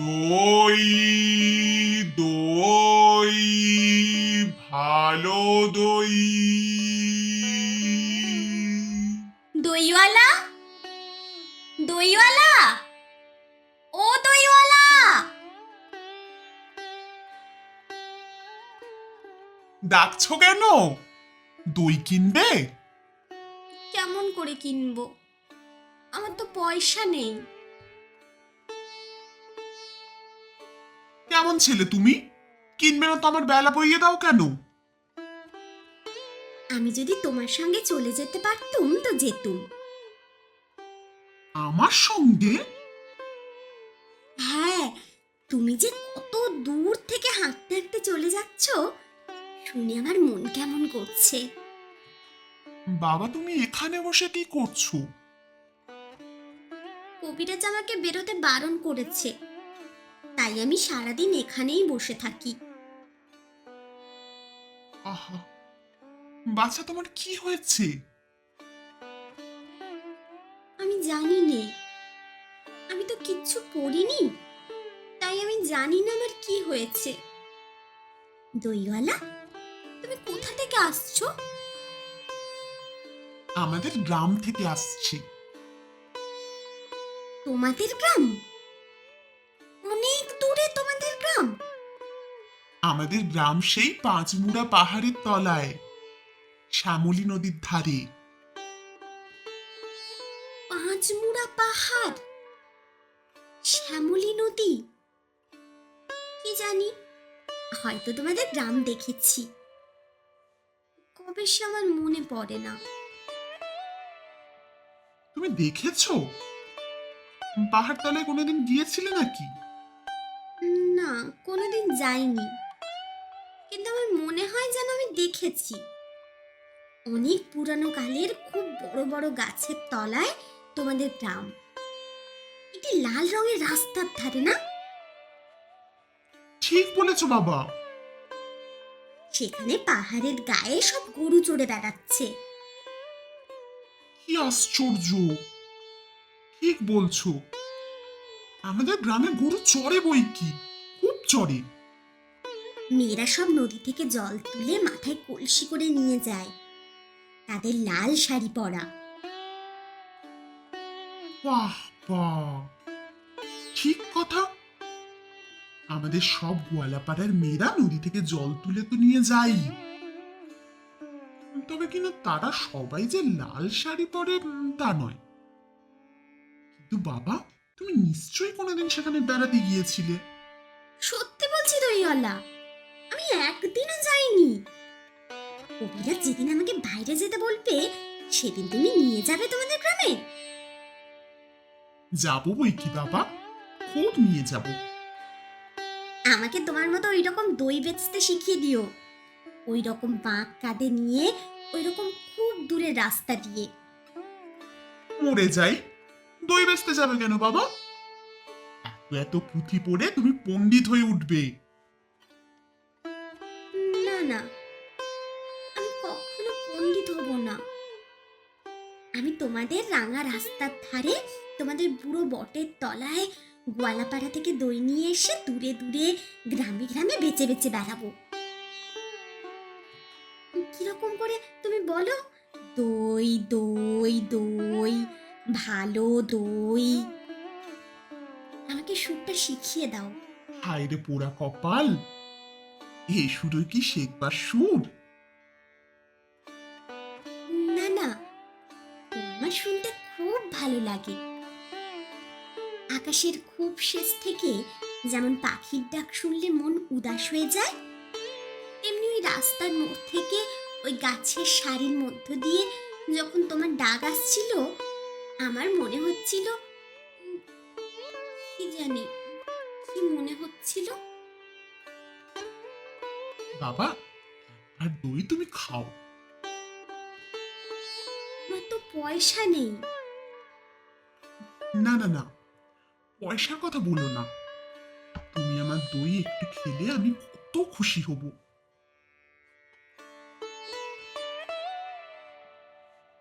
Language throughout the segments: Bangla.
দই দই ভালো দই। দইওয়ালা? দইওয়ালা? ও দইওয়ালা! ডাকছো কেন? দই কিনবে? কেমন করে কিনবো? আমার তো পয়সা নেই। কেমন ছেলে তুমি? কিনবে না তো আমার বেলা বইয়ে দাও কেন? আমি যদি তোমার সঙ্গে চলে যেতে পারতুম তো যেতুম। আমার সঙ্গে? হ্যাঁ তুমি যে কত দূর থেকে হাঁটতে হাঁটতে চলে যাচ্ছ শুনে আমার মন কেমন করছে। বাবা তুমি এখানে বসে কি করছ? কবিরাজ আমাকে বেরোতে বারণ করেছে। তাই আমি সারাদিন এখানেই বসে থাকি। আহা বাচ্চা তোমার কি হয়েছে? আমি জানি নে আমি তো কিচ্ছু পড়িনি তাই আমি জানি না আমার কি হয়েছে। দইওয়ালা তুমি কোথা থেকে আসছো? আমাদের গ্রাম থেকে আসছি। তোমাদের গ্রাম? অনেক গ্রাম? আমাদের গ্রাম সেই পাঁচমুড়া পাহাড়ের তলায় শ্যামলী নদীর ধারে। পাঁচমুড়া পাহাড়? শ্যামলী নদী? কি জানি হয়তো তোমাদের গ্রাম দেখেছি। কবে সে আমার মনে পড়ে না। তুমি দেখেছ? পাহাড় তলায় কোনোদিন গিয়েছিলে নাকি? না কোনোদিন যাইনি। কিন্তু আমার মনে হয় যেন আমি দেখেছি। অনেক পুরানো কালের খুব বড় বড় গাছের তলায় তোমাদের গ্রাম। একটি লাল রঙের রাস্তার ধারে না? ঠিক বলেছ বাবা। সেখানে পাহাড়ের গায়ে সব গরু চড়ে বেড়াচ্ছে। কি আশ্চর্য! ঠিক বলছো। আমাদের গ্রামে গরু চড়ে বই কি? চড়ে মেয়েরা সব নদী থেকে জল তুলে মাথায় কলসি করে নিয়ে যায়। তাদের লাল শাড়ি পরা। বাহ বাহ। ঠিক কথা। আমাদের সব গোয়ালাপাড়ার মেয়েরা নদী থেকে জল তুলে তো নিয়ে যাই তবে কিন্তু তারা সবাই যে লাল শাড়ি পরে তা নয়। কিন্তু বাবা তুমি নিশ্চয়ই কোনোদিন সেখানে বেড়াতে গিয়েছিলে। সত্যি বলছি দইওয়ালা আমি একদিনও যাইনি। কবিরা যেদিন আমাকে বাইরে যেতে বলবে সেদিন তুমি নিয়ে যাবে তোমাদের গ্রামে। যাব বই কি বাবা? খুব নিয়ে যাব। আমাকে তোমার মতো ওই রকম দই বেচতে শিখিয়ে দিও। ওই রকম বাঁক কাঁধে নিয়ে ওই রকম খুব দূরে রাস্তা দিয়ে। মরে যাই। দই বেচতে যাবে কেন বাবা? এত পুঁথি পড়ে তুমি পণ্ডিত হয়ে উঠবে। না না। আমি তোমাদের রাঙা রাস্তার ধারে, তোমাদের বুড়ো বটের তলায় গোয়ালাপাড়া থেকে দই নিয়ে এসে দূরে দূরে, গ্রামে গ্রামে বেচে বেচে বেড়াবো। কীরকম করে তুমি বলো? দই দই দই, ভালো দই। আমাকে সুরটা শিখিয়ে দাও। হায় রে পোড়া কপাল এ শুধু কি শেখবার সুর? না না আমার শুনতে খুব ভালো লাগে। আকাশের খুব শেষ থেকে যেমন পাখির ডাক শুনলে মন উদাস হয়ে যায় তেমনি ওই রাস্তার মোড় থেকে ওই গাছের সারির মধ্য দিয়ে যখন তোমার ডাক আসছিল আমার মনে হচ্ছিল কি জানি কি মনে হচ্ছিল? বাবা আর দই তুমি খাও। আমার তো পয়সা নেই। না না না পয়সার কথা বলো না। তুমি আমার দই একটু খেলে আমি কত খুশি হব।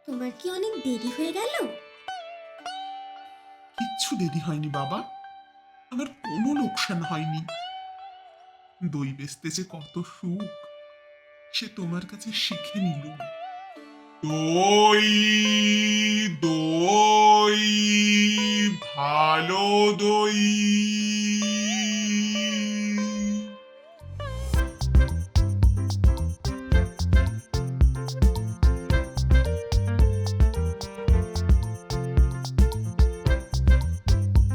তোমার কি অনেক দেরি হয়ে গেল? কিচ্ছু দেরি হয়নি বাবা। আমার কোনো লোকসান হয়নি। দই বেচতে যে কত সুখ, সে তোমার কাছে শিখে নিল। দই দই, ভালো দই।